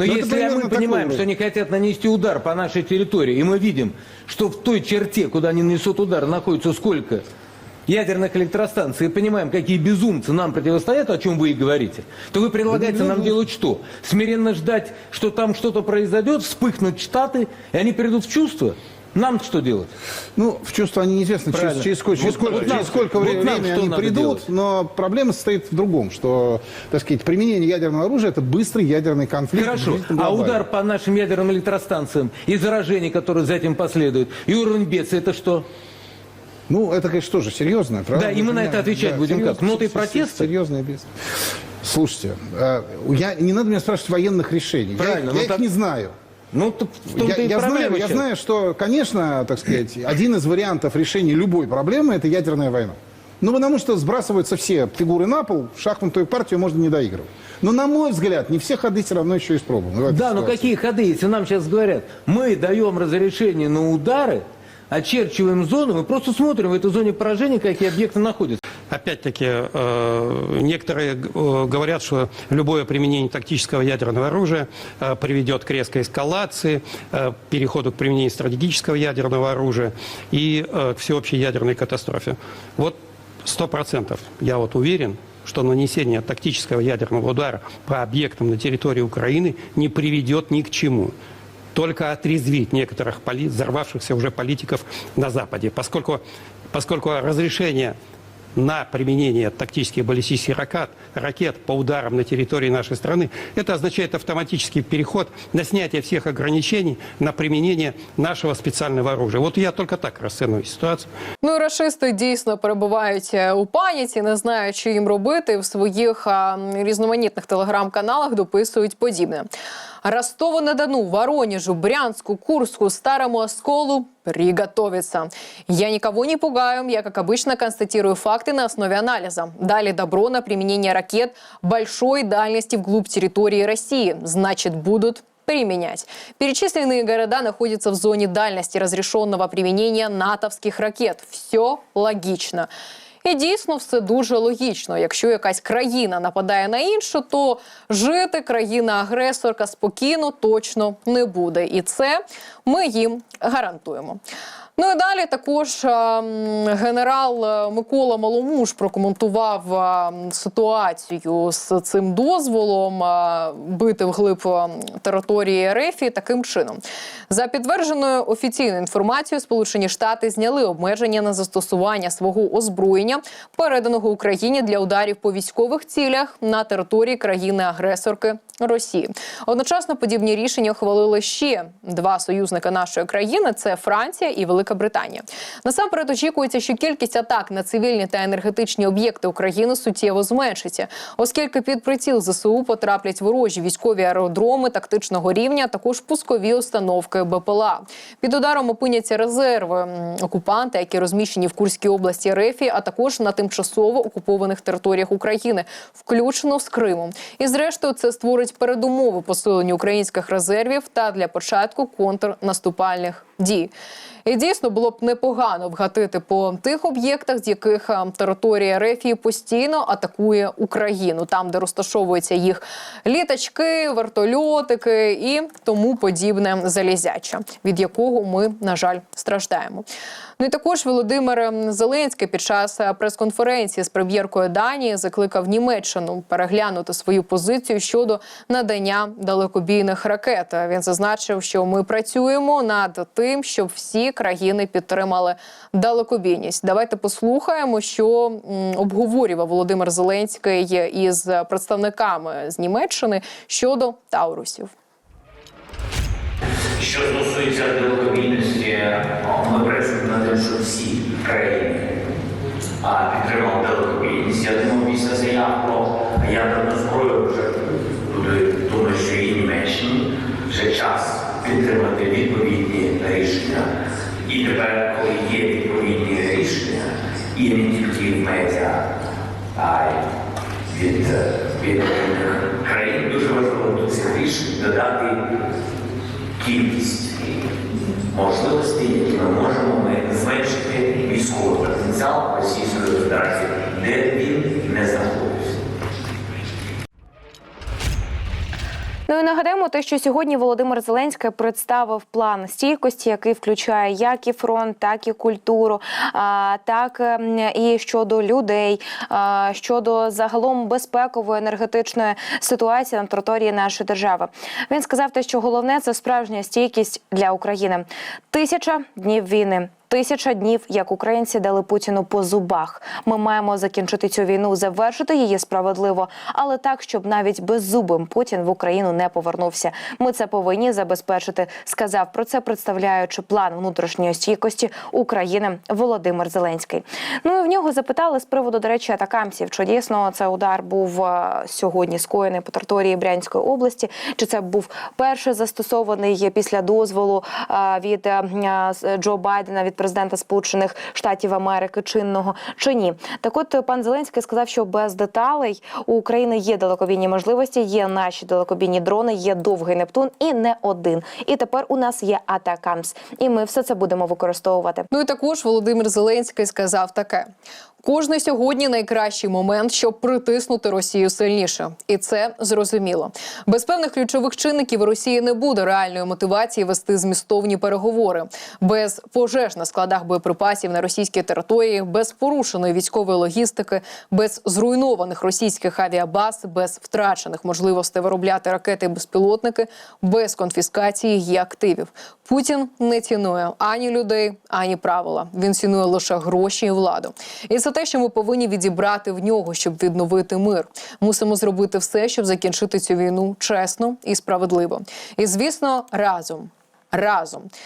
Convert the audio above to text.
Но Ну, это если мы понимаем, что они хотят нанести удар по нашей территории, и мы видим, что в той черте, куда они несут удар, находится сколько ядерных электростанций, и понимаем, какие безумцы нам противостоят, о чем вы и говорите, то вы предлагаете нам делать что? Смиренно ждать, что там что-то произойдет, вспыхнут штаты, и они придут в чувство? Нам что делать? Ну, в чувство они неизвестно, через, Правильно. через сколько, через Вот- сколько, вот нам- через сколько вот времени нам они придут, делать? но проблема состоит в другом, что, так сказать, применение ядерного оружия – это быстрый ядерный конфликт. Хорошо, а удар по нашим ядерным электростанциям и заражение, которое за этим последует, и уровень бедствия, это что? Ну, это, конечно, тоже серьезно, правда? Да, и мы на это отвечать будем как? Ноты протеста? Серьезное бедствие. Слушайте, э, я, не надо меня спрашивать военных решений. Правильно, я я их так- не знаю. Ну, в том-то Я, и я знаю, я знаю, что, конечно, так сказать, один из вариантов решения любой проблемы – это ядерная война. Ну, потому что сбрасываются все фигуры на пол, шахматную партию можно не доигрывать. Но, на мой взгляд, не все ходы все равно еще испробованы. Да, но ситуации. какие ходы, если нам сейчас говорят, мы даем разрешение на удары, очерчиваем зону, мы просто смотрим в этой зоне поражения, какие объекты находятся. Опять-таки, э, некоторые э, говорят, что любое применение тактического ядерного оружия э, приведет к резкой эскалации, переходу к применению стратегического ядерного оружия и к всеобщей ядерной катастрофе. Вот сто процентов. Я вот уверен, что нанесение тактического ядерного удара по объектам на территории Украины не приведет ни к чему. Только отрезвить некоторых поли- взорвавшихся уже политиков на Западе, поскольку, поскольку разрешение на применение тактических баллистических ракет, ракет по ударам на территории нашей страны, это означает автоматический переход на снятие всех ограничений на применение нашего специального оружия. Вот я только так расцениваю ситуацию. Ну і рашисти дійсно перебувають е, у паніці, не знають, що їм робити. В своїх а, різноманітних телеграм-каналах дописують подібне. Ростову-на-Дону, Воронежу, Брянску, Курску, Старому Осколу приготовиться. Я никого не пугаю, я, как обычно, констатирую факты на основе анализа. Дали добро на применение ракет большой дальности вглубь территории России. Значит, будут применять. Перечисленные города находятся в зоне дальности разрешенного применения натовских ракет. Все логично. І дійсно все дуже логічно. Якщо якась країна нападає на іншу, то жити країна-агресорка спокійно точно не буде. І це ми їм гарантуємо. Ну і далі також генерал е, Микола Маломуш прокоментував ситуацію з цим дозволом бити вглиб а, території РФ таким чином. За підтвердженою офіційною інформацією, Сполучені Штати зняли обмеження на застосування свого озброєння, переданого Україні для ударів по військових цілях на території країни-агресорки Росії. Одночасно подібні рішення ухвалили ще два союзника нашої країни: це Франція і Велика Британія. Насамперед очікується, що кількість атак на цивільні та енергетичні об'єкти України суттєво зменшиться, оскільки під приціл ЗСУ потраплять ворожі військові аеродроми тактичного рівня, також пускові установки БПЛА. Під ударом опиняться резерви окупанта, які розміщені в Курській області РФ, а також на тимчасово окупованих територіях України, включно з Кримом. І зрештою, це створить передумови посиленню українських резервів та для початку контрнаступальних дій. І дійсно було б непогано вгатити по тих об'єктах, з яких територія Рефії постійно атакує Україну, там, де розташовуються їх літачки, вертольотики і тому подібне залізяче, від якого ми, на жаль, страждаємо. Ну і також Володимир Зеленський під час е, прес-конференції з прем'єркою Данії закликав Німеччину переглянути свою позицію щодо надання далекобійних ракет. Він зазначив, що ми працюємо над тим, щоб всі країни підтримали далекобійність. Давайте послухаємо, що обговорював Володимир Зеленський із представниками з Німеччини щодо Таурусів. Що стосується далекобійності, ми працюємо над тим, щоб всі країни підтримали далекобійність. Я думаю, після заяв про ядерну зброю вже туди, думаю, що і Німеччині вже час підтримати відповідні рішення. І тепер, коли є відповідні рішення, і не тільки в медіа, а й від е, відповідних країн, дуже важливо до цих рішень додати кількість можливостей, які ми можемо ми зменшити військовий потенціал Російської Федерації, де він Ну і нагадаємо те, що сьогодні Володимир Зеленський представив план стійкості, який включає як і фронт, так і культуру, а, так ем, і щодо людей, щодо загалом безпекової енергетичної ситуації на території нашої держави. Він сказав те, що головне це справжня стійкість для України. Тисяча днів війни. Тисяча днів, як українці дали Путіну по зубах. Ми маємо закінчити цю війну, завершити її справедливо, але так, щоб навіть беззубим Путін в Україну не повернувся. Ми це повинні забезпечити. Сказав про це, представляючи план внутрішньої стійкості України Володимир Зеленський. Ну і в нього запитали з приводу, до речі, атакамсів, чи дійсно це удар був е, сьогодні скоєний по території Брянської області, чи це був перший застосований після дозволу е, від е, Джо Байдена від президента Сполучених Штатів Америки чинного чи ні. Так, от пан Зеленський сказав, що без деталей у України є далекобійні можливості, є наші далекобійні дрони, є довгий Нептун і не один. І тепер у нас є Атакамс, і ми все це будемо використовувати. Ну і також Володимир Зеленський сказав таке: кожний сьогодні найкращий момент, щоб притиснути Росію сильніше, і це зрозуміло. Без певних ключових чинників Росії не буде реальної мотивації вести змістовні переговори, без пожеж на складах боєприпасів на російській території, без порушеної військової логістики, без зруйнованих російських авіабаз, без втрачених можливостей виробляти ракети і безпілотники, без конфіскації її активів. Путін не цінує ані людей, ані правила. Він цінує лише гроші і владу. І це те, що ми повинні відібрати в нього, щоб відновити мир. Мусимо зробити все, щоб закінчити цю війну чесно і справедливо. І звісно, разом. Разом